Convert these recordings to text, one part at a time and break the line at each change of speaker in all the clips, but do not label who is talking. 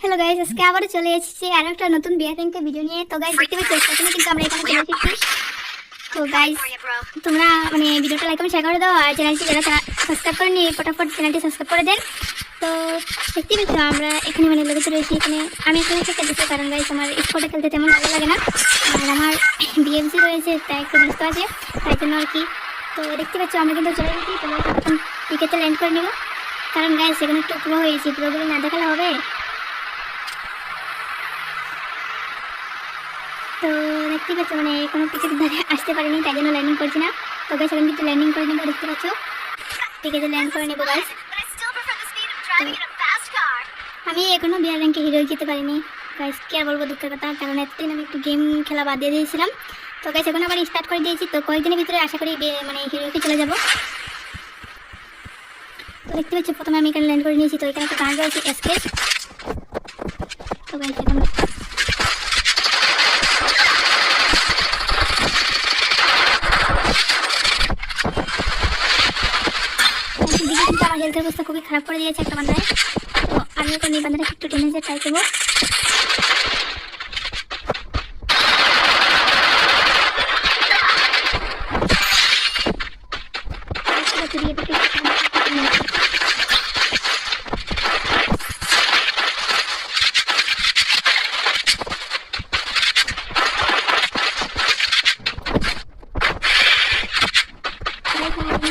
Hello guys আজকে আবারও চলে এসেছি আর একটা নতুন বিয়ার র্যাঙ্কের ভিডিও নিয়ে। তো গাইস দেখতে পাচ্ছি কিন্তু আমরা এখানে চলে এসেছি। তো গাইস তোমরা মানে ভিডিওটা লাইক কমেন্ট শেয়ার করে দাও আর চ্যানেলটি যারা সাবস্ক্রাইব করেনি, ফটাফট চ্যানেলটি সাবস্ক্রাইব করে দেন। তো, দেখতে পাচ্ছ, আমরা এখানে মানে লেগেতে রয়েছি এখানে আমি এখানে থেকে খেলতেছি কারণ গাইস আমার স্পোর্টে খেলতে তেমন ভালো লাগে না। আর আমার বিএমসি রয়েছে, তাই একটু ব্যস্ত আছে, তাই জন্য আর কি। তো, দেখতে পাচ্ছ, আমরা কিন্তু চলে এসেছি, তো এখন টিকেটে ল্যান্ড করে নেব। কারণ গাইস সেখানে একটু পুরো হয়েছি পুরোগুলো না দেখালে হবে তো দেখতে পাচ্ছ মানে কোনো টিকিট ধরে আসতে পারিনি, তাই জন্য ল্যান্ডিং করছি না। তো গাইস এখন কিন্তু ল্যান্ডিং করে নেব, দেখতে পাচ্ছ? ঠিক আছে ল্যান্ড করে নেব
car.
আমি এখনও বিয়ার র্যাঙ্কে হিরো যেতে পারিনি। গাইস কি আর বলব, দুঃখের কথা। কারণ এতদিন আমি একটু গেম খেলা বাদ দিয়ে দিয়েছিলাম। তো গাইস এখন আবার স্টার্ট করে দিয়েছি। তো কয়েকদিনের ভিতরে আশা করি মানে হিরোকে চলে যাব। তো দেখতে পাচ্ছি, প্রথমে আমি এখানে ল্যান্ড করে নিয়েছি। তো এখানে একটা গান রয়েছে এসকেস তো গাইস এখন দিকে কিন্তু আমার হেলথের অবস্থা খুবই খারাপ করে দিয়েছে একটা বান্ধায় তো আমি এখন এই বান্ধাটাকে একটু টেনে যে ট্রাই করব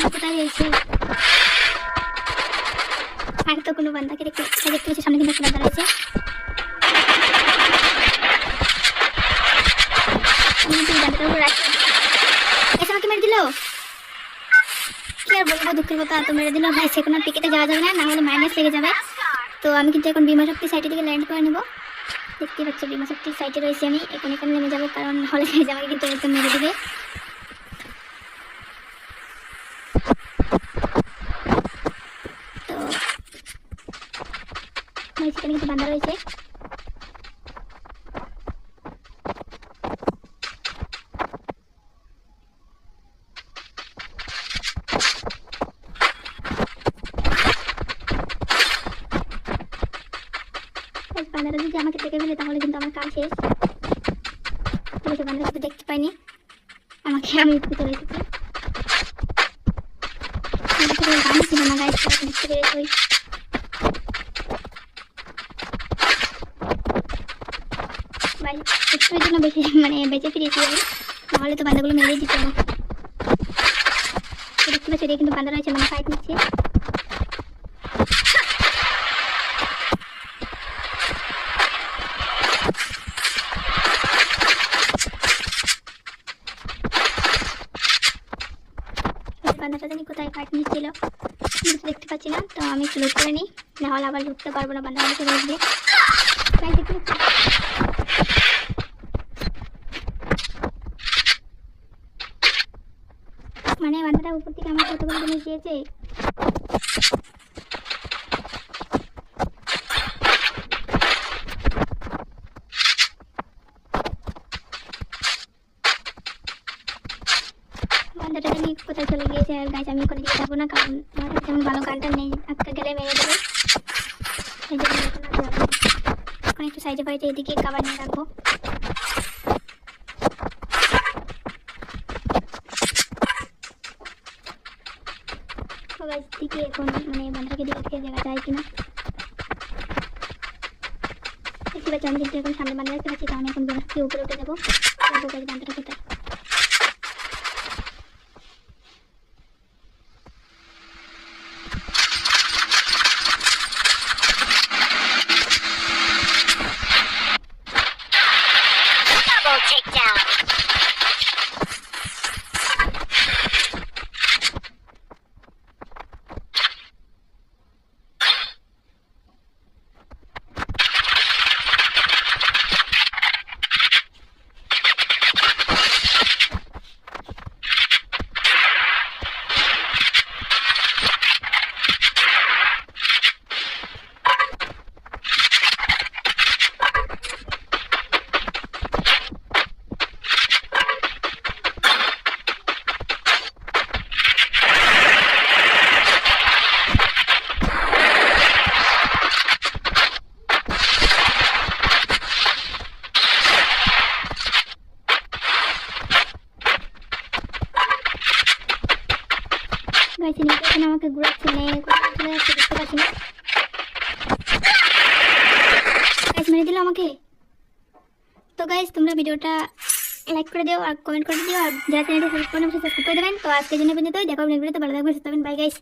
কোথায় রয়েছে আর তো কোনো বান্দাকে দেখতে দেখতে পাচ্ছি সামনে কিন্তু একটা বান্দা রয়েছে মেরে দিল। কি দুঃখের কথা, তো মেরে দিল। ভাই সে কোনো টিকিটে যাওয়া যাবে না না মাইনাস লেগে যাবে। তো আমি কিন্তু এখন বিমা শক্তি সাইটের দিকে ল্যান্ড করে নেব। দেখতে পাচ্ছি, বিমা শক্তি সাইটে রয়েছে আমি। এখন এখানে নেমে যাব, কারণ হলে আমাকে কিন্তু মেরে দিবে তো ভাই সেখানে কিন্তু বান্ধা রয়েছে। বান্দারা যদি আমাকে দেখে ফেলে, তাহলে কিন্তু আমার কাজ শেষ। ঠিক বান্দারা কিন্তু দেখতে পাইনি। আমাকে আমি ভিতরে এসেছি। দেখতে পেরেছি। একটুর জন্য বেঁচে মানে বেঁচে ফিরেছি আমি। নাহলে তো বান্দাগুলো মেরেই দিত তো দেখতে পাচ্ছি কিন্তু বান্দা রয়েছে মানে ফাইট নিচ্ছে। বান্দাটা জানি কোথায় ফাইট নিচ্ছিল দেখতে পাচ্ছি না, তো আমি লুট করে নিই। নাহলে আবার লুটতে পারব না বান্দা আমাকে রোজ দেখতে পাচ্ছি? মানে উপর থেকে আমার কতগুলো জিনিস দিয়েছে কোথায় চলে গিয়েছে আর গাছ আমি করে দিতে যাব না, কারণ তেমন ভালো গানটা নেই আজকে গেলে মেরে দেবে। জন্য এখন একটু সাইডে ফাইডে এদিকে কাবার নিয়ে রাখব। গাছ দিকে এখন মানে বান্দাকে দিকে থেকে জায়গা যায় কিনা। এখন সামনে বান্ধা দেখতে উপরে উঠে গাছ বান্দাটা কোথায়
Double takedown.
আমাকে না চলে যাচ্ছে দেখতে মেরে দিল আমাকে। তো গাইস তোমরা ভিডিওটা লাইক করে দিও, আর কমেন্ট করে দিও, আর যারা চ্যানেলটা সাবস্ক্রাইব করে সাবস্ক্রাইব করে দেবেন। তো আজকের জন্য পর্যন্ত দেখা ভিডিওতে ভালো থাকবেন, সুস্থ বাই গাইস